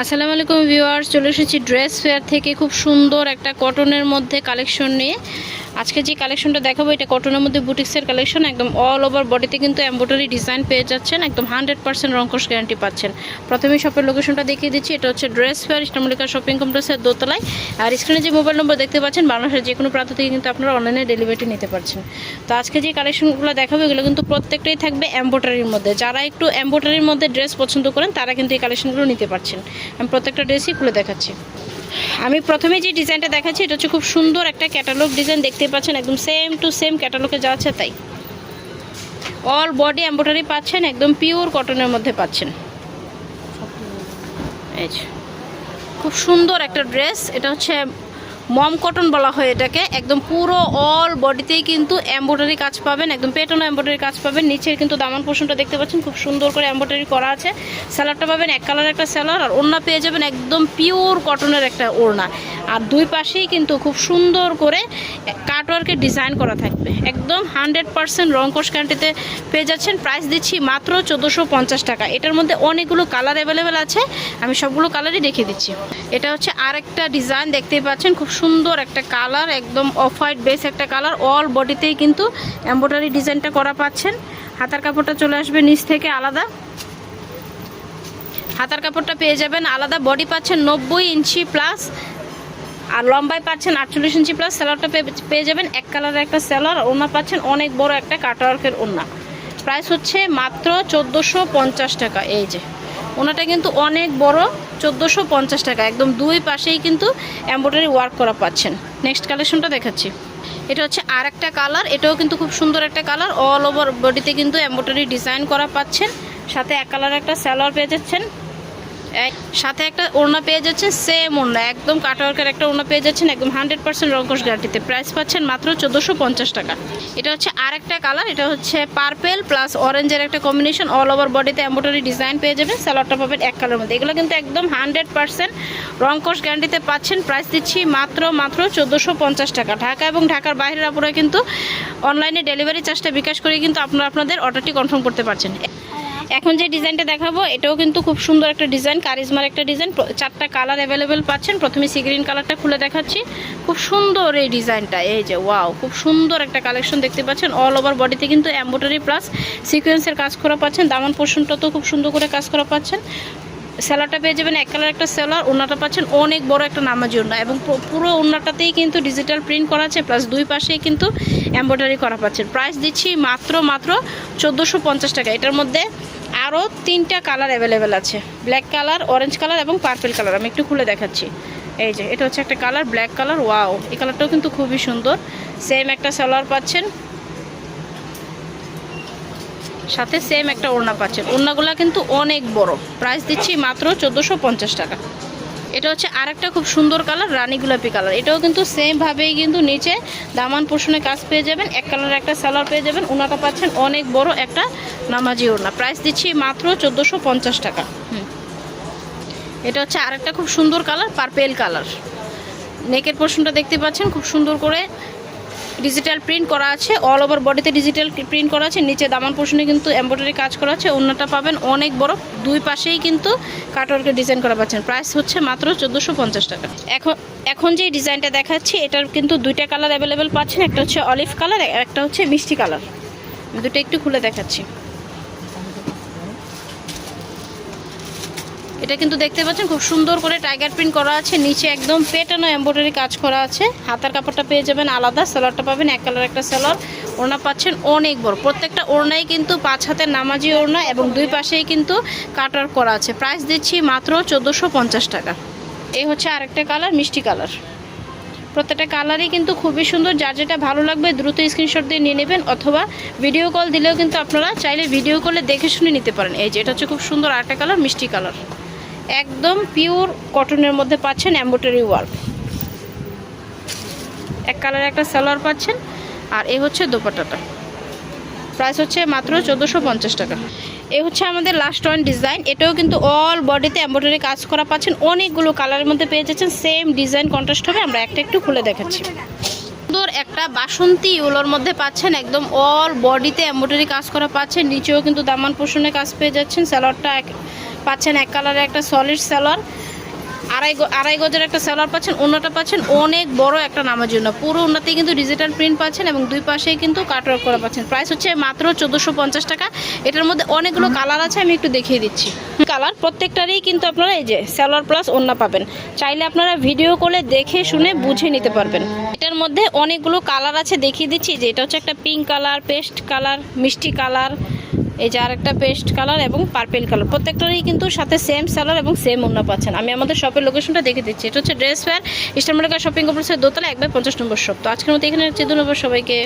আসসালামু আলাইকুম ভিউয়ার্স, চলে এসেছি ড্রেস ফেয়ার থেকে। খুব সুন্দর একটা কটনের মধ্যে কালেকশন নিয়ে। আজকে যে কালেকশনটা দেখাবো, এটা কটনের মধ্যে বুটিক্সের কালেকশন, একদম অল ওভার বডিতে কিন্তু এম্ব্রয়ডারি ডিজাইন পেয়ে যাচ্ছেন, একদম হান্ড্রেড পার্সেন্ট রঙ্কশ গ্যারান্টি পাচ্ছেন। প্রথমে শপের লোকেশনটা দেখিয়ে দিচ্ছি, এটা হচ্ছে ড্রেস ফেয়ার ইস্টামলিকা শপিং কমপ্লেক্সের দোতলায়। আর স্ক্রিনে যে মোবাইল নম্বর দেখতে পাচ্ছেন, বাংলাদেশের যে কোনো প্রান্ত থেকে কিন্তু আপনারা অনলাইনে ডেলিভারি নিতে পারছেন। তো আজকে যে কালেকশনগুলো দেখাবো, এগুলো কিন্তু প্রত্যেকটাই থাকবে এম্ব্রয়ডারির মধ্যে। যারা একটু এম্ব্রয়ডারির মধ্যে ড্রেস পছন্দ করেন, তারা কিন্তু এই কালেকশনগুলো নিতে পারছেন। আমি প্রত্যেকটা ড্রেসই খুলে দেখাচ্ছি। আমি প্রথমে যে ডিজাইনটা দেখাচ্ছি, এটা হচ্ছে খুব সুন্দর একটা ক্যাটালগ ডিজাইন দেখতে পাচ্ছেন, একদম সেম টু সেম ক্যাটালগে যা আছে তাই। অল বডি এম্ব্রয়ডারি পাচ্ছেন, একদম পিওর কটনের মধ্যে পাচ্ছেন। খুব সুন্দর একটা ড্রেস এটা হচ্ছে মম কটন বলা হয় এটাকে। একদম পুরো অল বডিতেই কিন্তু এম্ব্রয়ডারি কাজ পাবেন, একদম পেটানো এম্ব্রয়ডারি কাজ পাবেন। নিচের কিন্তু দামান পোষণটা দেখতে পাচ্ছেন, খুব সুন্দর করে এম্ব্রয়ডারি করা আছে। স্যালাডটা পাবেন, এক কালার একটা স্যালার আর ওড়না পেয়ে যাবেন একদম পিওর কটনের একটা ওড়না। আর দুই পাশেই কিন্তু খুব সুন্দর করে কাটওয়ার্কের ডিজাইন করা থাকবে। একদম হান্ড্রেড পার্সেন্ট রঙ্কশ ক্যান্টিতে পেয়ে যাচ্ছেন। প্রাইস দিচ্ছি মাত্র চোদ্দোশো পঞ্চাশ টাকা। এটার মধ্যে অনেকগুলো কালার অ্যাভেলেবেল আছে। আমি সবগুলো কালারই দেখিয়ে দিচ্ছি। এটা হচ্ছে আরেকটা ডিজাইন দেখতেই পাচ্ছেন, খুব সুন্দর একটা কালার, একদম অফ হোয়াইট বেস একটা কালার। অল বডিতেই কিন্তু এম্ব্রয়ডারি ডিজাইনটা করা পাচ্ছেন। হাতার কাপড়টা চলে আসবে নিচ থেকে আলাদা। হাতার কাপড়টা পেয়ে যাবেন আলাদা। বডি পাচ্ছেন নব্বই ইঞ্চি প্লাস আর লম্বায় পাচ্ছেন আটচল্লিশ ইঞ্চি প্লাস স্যালোয়ারটা পেয়ে যাবেন এক কালারের একটা স্যালোয়ার ওনা পাচ্ছেন অনেক বড় একটা কাটওয়ার্কের ওনা প্রাইস হচ্ছে মাত্র চোদ্দোশো টাকা। এই যে। ওনাটা কিন্তু অনেক বড়, চোদ্দোশো পঞ্চাশ টাকা। একদম দুই পাশেই কিন্তু এম্ব্রয়ডারি ওয়ার্ক করা পাচ্ছেন। নেক্সট কালেকশনটা দেখাচ্ছি। এটা হচ্ছে আর একটা কালার এটাও কিন্তু খুব সুন্দর একটা কালার অল ওভার বডিতে কিন্তু এম্ব্রয়ডারি ডিজাইন করা পাচ্ছেন। সাথে এক কালার একটা স্যালোয়ার পেয়ে যাচ্ছেন। সাথে একটা ওড়না পেয়ে যাচ্ছেন সেম ওড়না, একদম কাটাওয়ার্কের একটা ওড়না পেয়ে যাচ্ছেন, একদম হান্ড্রেড পার্সেন্ট রঙ্কশ গ্যারান্টিতে প্রাইস পাচ্ছেন মাত্র চোদ্দোশো টাকা। এটা হচ্ছে আরেকটা কালার এটা হচ্ছে পার্পেল প্লাস অরেঞ্জের একটা কম্বিনেশন অল ওভার বডিতে এম্ব্রয়ডারি ডিজাইন পেয়ে যাবেন স্যালোয়ারটা পাবেন এক কালার মধ্যে। এগুলো কিন্তু একদম হান্ড্রেড পার্সেন্ট রঙ্কশ গ্যারান্টিতে পাচ্ছেন। প্রাইস দিচ্ছি মাত্র মাত্র চোদ্দোশো টাকা। ঢাকা এবং ঢাকার বাইরের আপনারা কিন্তু অনলাইনে ডেলিভারি চার্জটা বিকাশ করে কিন্তু আপনারা আপনাদের অর্ডারটি কনফার্ম করতে পারছেন। এখন যে ডিজাইনটা দেখাবো, এটাও কিন্তু খুব সুন্দর একটা ডিজাইন, কারিজমার একটা ডিজাইন। চারটা কালার অ্যাভেলেবেল পাচ্ছেন। প্রথমে সি গ্রিন কালারটা খুলে দেখাচ্ছি। খুব সুন্দর এই ডিজাইনটা, এই যে ওয়াও খুব সুন্দর একটা কালেকশন দেখতে পাচ্ছেন। অল ওভার বডিতে কিন্তু এম্ব্রয়ডারি প্লাস সিকোয়েন্সের কাজ করা পাচ্ছেন। দামন পোর্শনটা তো খুব সুন্দর করে কাজ করা পাচ্ছেন। স্যালারটা পেয়ে যাবেন এক কালার একটা স্যালার ওনাটা পাচ্ছেন অনেক বড় একটা নামাজি ওনা এবং পুরো ওনাটাতেই কিন্তু ডিজিটাল প্রিন্ট করা আছে প্লাস দুই পাশেই কিন্তু এম্ব্রয়ডারি করা পাচ্ছেন। প্রাইস দিচ্ছি মাত্র মাত্র চোদ্দোশো টাকা। এটার মধ্যে আরও তিনটা কালার অ্যাভেলেবেল আছে। ব্ল্যাক কালার অরেঞ্জ কালার এবং পার্পেল কালার। আমি একটু খুলে দেখাচ্ছি। এই যে, এটা হচ্ছে একটা কালার ব্ল্যাক কালার ওয়াও এই কালারটাও কিন্তু খুবই সুন্দর। সেম একটা সালোয়ার পাচ্ছেন। সাথে সেম একটা ওড়না পাচ্ছেন। ওড়নাগুলো কিন্তু অনেক বড়। প্রাইস দিচ্ছি মাত্র চোদ্দোশো টাকা। এটা হচ্ছে আরেকটা খুব সুন্দর কালার রানী গোলাপি কালার এটাও কিন্তু সেমভাবেই কিন্তু নিচে দামান পোষণে কাজ পেয়ে যাবেন। এক কালার একটা সালোয়ার পেয়ে যাবেন। ওনাটা পাচ্ছেন অনেক বড় একটা নামাজি ওড়না। প্রাইস দিচ্ছি মাত্র চোদ্দোশো পঞ্চাশ টাকা। হুম। এটা হচ্ছে আরেকটা খুব সুন্দর কালার পার্পেল কালার নেকের পোর্শনটা দেখতে পাচ্ছেন, খুব সুন্দর করে ডিজিটাল প্রিন্ট করা আছে অল ওভার বডিতে ডিজিটাল প্রিন্ট করা আছে, নিচে দামান পোর্শনে কিন্তু এমব্রয়ডারি কাজ করা আছে অন্যটা পাবেন অনেক বড়, দুই পাশেই কিন্তু কাটওয়ার্কের ডিজাইন করা পাচ্ছেন। প্রাইস হচ্ছে মাত্র চোদ্দোশো পঞ্চাশ টাকা। এখন এখন যে ডিজাইনটা দেখাচ্ছি, এটার কিন্তু দুইটা কালার অ্যাভেলেবেল পাচ্ছেন, একটা হচ্ছে অলিভ কালার একটা হচ্ছে মিষ্টি কালার দুটো একটু খুলে দেখাচ্ছি। এটা কিন্তু দেখতে পাচ্ছেন, খুব সুন্দর করে টাইগার প্রিন্ট করা আছে, নিচে একদম পেটানো এমব্রয়ডারি কাজ করা আছে। হাতার কাপড়টা পেয়ে যাবেন আলাদা, সালোয়ারটা পাবেন এক কালার একটা সালোয়ার। ওড়না পাচ্ছেন অনেক বড়, প্রত্যেকটা ওড়নাই কিন্তু পাঁচ হাতের নামাজি ওড়না এবং দুই পাশেই কিন্তু কাটার করা আছে। প্রাইস দিচ্ছি মাত্র চোদ্দোশো পঞ্চাশ টাকা। এই হচ্ছে আরেকটা কালার মিষ্টি কালার প্রত্যেকটা কালারই কিন্তু খুবই সুন্দর, যার যেটা ভালো লাগবে দ্রুত স্ক্রিনশট দিয়ে নিয়ে নেবেন অথবা ভিডিও কল দিলেও কিন্তু আপনারা চাইলে ভিডিও কলে দেখে শুনে নিতে পারেন। এই যে, এটা হচ্ছে খুব সুন্দর আরেকটা কালার মিষ্টি কালার একদম পিওর কটনের মধ্যে পাচ্ছেন এম্ব্রয়ডারি ওয়ার্ক এক কালার একটা সালোয়ার পাচ্ছেন, আর এ হচ্ছে দোপাট্টাটা। প্রাইস হচ্ছে মাত্র চোদ্দোশো পঞ্চাশ টাকা। এ হচ্ছে আমাদের লাস্ট ওয়ান ডিজাইন এটাও কিন্তু অল বডিতে এম্ব্রয়ডারি কাজ করা পাচ্ছেন। অনেকগুলো কালারের মধ্যে পেয়ে যাচ্ছেন সেম ডিজাইন কন্ট্রাস্ট হবে, আমরা একটা একটু খুলে দেখাচ্ছি। সুন্দর একটা বাসন্তী উলোর মধ্যে পাচ্ছেন, একদম অল বডিতে এম্ব্রয়ডারি কাজ করা পাচ্ছেন। নিচেও কিন্তু দামান পোষণে কাজ পেয়ে যাচ্ছেন স্যালোয়ারটা পাচ্ছেন এক কালারের একটা সলিড সেলার আড়াই আড়াই গজের একটা সেলার পাচ্ছেন অন্যটা পাচ্ছেন অনেক বড় একটা নামার জন্য। পুরো ওনাতে কিন্তু ডিজিটাল প্রিন্ট পাচ্ছেন এবং দুই পাশেই কিন্তু কাটওয়ার্ক করা পাচ্ছেন। প্রাইস হচ্ছে মাত্র চোদ্দোশো পঞ্চাশ টাকা। এটার মধ্যে অনেকগুলো কালার আছে আমি একটু দেখিয়ে দিচ্ছি। কালার প্রত্যেকটারই কিন্তু আপনারা এই যে সেলার প্লাস ওন্না পাবেন। চাইলে আপনারা ভিডিও কলে দেখে শুনে বুঝে নিতে পারবেন। এটার মধ্যে অনেকগুলো কালার আছে দেখিয়ে দিচ্ছি। যে এটা হচ্ছে একটা পিঙ্ক কালার পেস্ট কালার মিষ্টি কালার এই যে আরেকটা পেস্ট কালার এবং পার্পেল কালার। প্রত্যেকটারই কিন্তু সাথে সেম সালার এবং সেম অন্য পাচ্ছেন। আমি আমাদের শপের লোকেশনটা দেখে দিচ্ছি। এটা হচ্ছে ড্রেস ফেয়ার ইস্টার্ন শপিং কমপ্লেক্সের দোতলা, এক বাই পঞ্চাশ নম্বর শপ তো আজকের মতো এখানে হচ্ছে নম্বর সবাইকে।